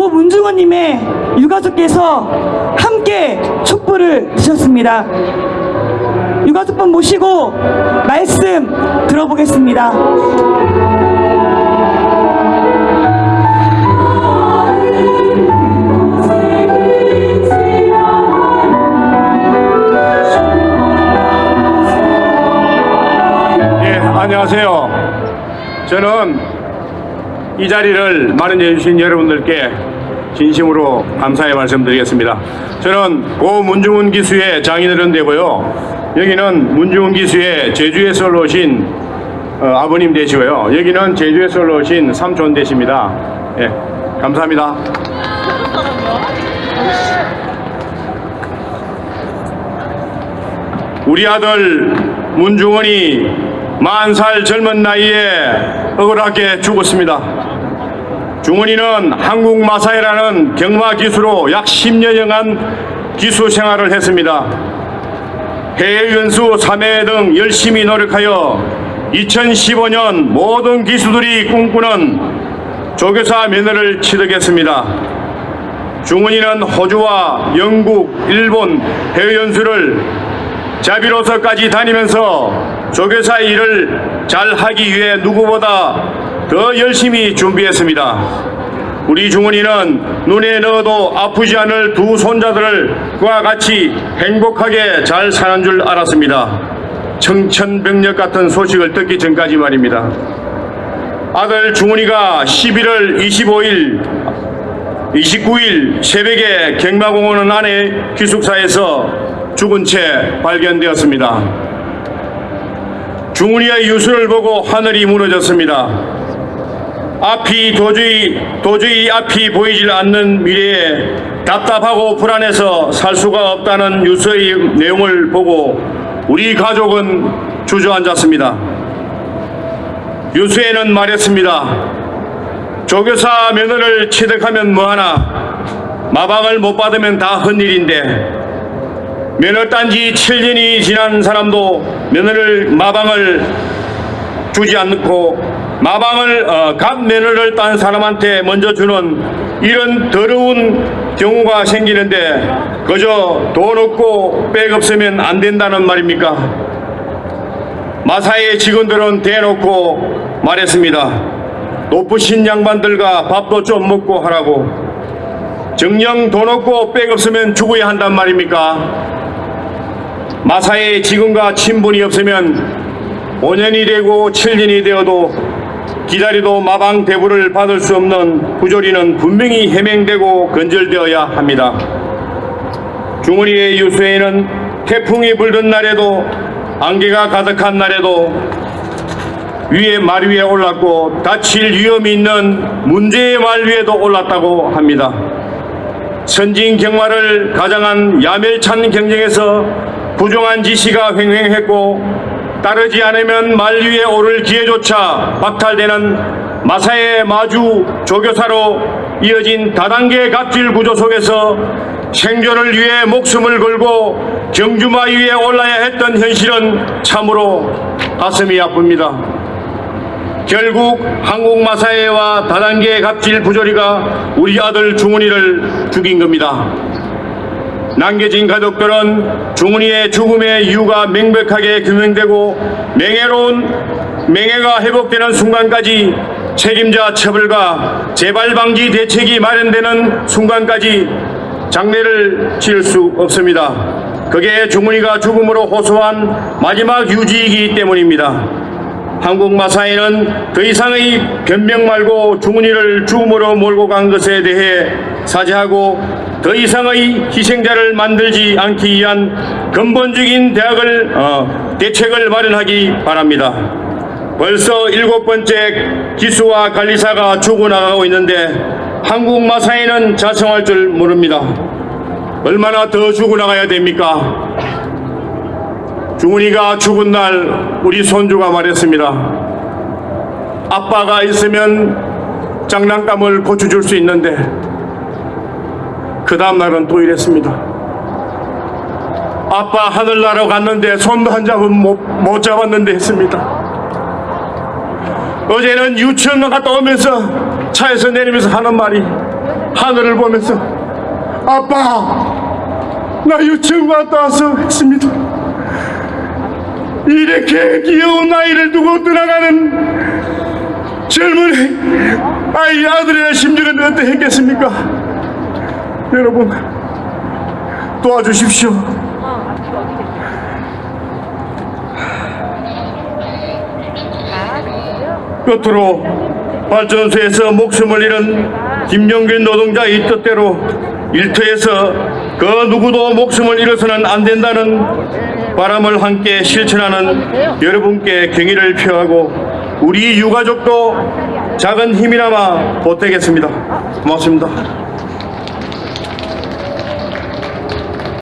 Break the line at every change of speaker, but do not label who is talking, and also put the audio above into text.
고 문중원님의 유가족께서 함께 촛불을 드셨습니다. 유가족분 모시고 말씀 들어보겠습니다.
예, 안녕하세요. 저는 이 자리를 마련해 주신 여러분들께 진심으로 감사의 말씀드리겠습니다. 저는 고 문중훈 기수의 장인어른 되고요. 여기는 문중훈 기수의 제주에서 오신 어, 아버님 되시고요. 여기는 제주에서 오신 삼촌 되십니다. 예, 감사합니다. 우리 아들 문중원이 만 살 젊은 나이에 억울하게 죽었습니다. 중원이는 한국 마사이라는 경마 기수로 약 10년여간 기수 생활을 했습니다. 해외 연수 3회 등 열심히 노력하여 2015년 모든 기수들이 꿈꾸는 조교사 면허를 취득했습니다. 중원이는 호주와 영국, 일본 해외 연수를 자비로서까지 다니면서 조교사 일을 잘 하기 위해 누구보다 더 열심히 준비했습니다. 우리 중원이는 눈에 넣어도 아프지 않을 두 손자들을 그와 같이 행복하게 잘 사는 줄 알았습니다. 청천벽력 같은 소식을 듣기 전까지 말입니다. 아들 중원이가 11월 25일 29일 새벽에 경마공원 안에 기숙사에서 죽은 채 발견되었습니다. 중훈이의 유수를 보고 하늘이 무너졌습니다. 앞이 도저히 도저히 앞이 보이질 않는 미래에 답답하고 불안해서 살 수가 없다는 유서의 내용을 보고 우리 가족은 주저앉았습니다. 유서에는 말했습니다. 조교사 면허를 취득하면 뭐하나 마방을 못 받으면 다 헛일인데 면허 딴지 7년이 지난 사람도 면허를 마방을 주지 않고 마방을 어, 갓 면허를 딴 사람한테 먼저 주는 이런 더러운 경우가 생기는데 그저 돈 없고 백 없으면 안 된다는 말입니까? 마사의 직원들은 대놓고 말했습니다. 높으신 양반들과 밥도 좀 먹고 하라고. 정령 돈 없고 백 없으면 죽어야 한단 말입니까? 마사의 직원과 친분이 없으면 5년이 되고 7년이 되어도 기다려도 마방 대부를 받을 수 없는 부조리는 분명히 해명되고 건절되어야 합니다. 중원이의 유수에는 태풍이 불던 날에도 안개가 가득한 날에도 위에 말 위에 올랐고 다칠 위험이 있는 문제의 말 위에도 올랐다고 합니다. 선진 경마를 가장한 야멸찬 경쟁에서 부정한 지시가 횡행했고 따르지 않으면 말 위에 오를 기회조차 박탈되는 마사의 마주 조교사로 이어진 다단계 갑질 구조 속에서 생존을 위해 목숨을 걸고 경주마 위에 올라야 했던 현실은 참으로 가슴이 아픕니다. 결국 한국 마사회와 다단계 갑질 부조리가 우리 아들 중훈이를 죽인 겁니다. 남겨진 가족들은 중훈이의 죽음의 이유가 명백하게 규명되고 명예로운 명예가 회복되는 순간까지 책임자 처벌과 재발 방지 대책이 마련되는 순간까지 장례를 치를 수 없습니다. 그게 중훈이가 죽음으로 호소한 마지막 유지이기 때문입니다. 한국 마사회는 더 이상의 변명 말고 중훈이를 죽음으로 몰고 간 것에 대해 사죄하고 더 이상의 희생자를 만들지 않기 위한 근본적인 대학을 어, 대책을 마련하기 바랍니다. 벌써 일곱 번째 기수와 관리사가 죽어나가고 있는데 한국 마사회는 자성할 줄 모릅니다. 얼마나 더 죽어나가야 됩니까? 중훈이가 죽은 날 우리 손주가 말했습니다. 아빠가 있으면 장난감을 고쳐줄 수 있는데 그 다음날은 또 이랬습니다. 아빠 하늘나라 갔는데 손도 한 잡은 못, 못 잡았는데 했습니다. 어제는 유치원 갔다 오면서 차에서 내리면서 하는 말이 하늘을 보면서 아빠 나 유치원 갔다 와서 했습니다. 이렇게 귀여운 나이를 두고 떠나가는 젊은 아이 아들의 심정은 어떠했겠습니까? 여러분 도와주십시오. 끝으로 발전소에서 목숨을 잃은 김영균 노동자의 뜻대로 일터에서 그 누구도 목숨을 잃어서는 안 된다는 바람을 함께 실천하는 여러분께 경의를 표하고 우리 유가족도 작은 힘이나마 보태겠습니다. 고맙습니다.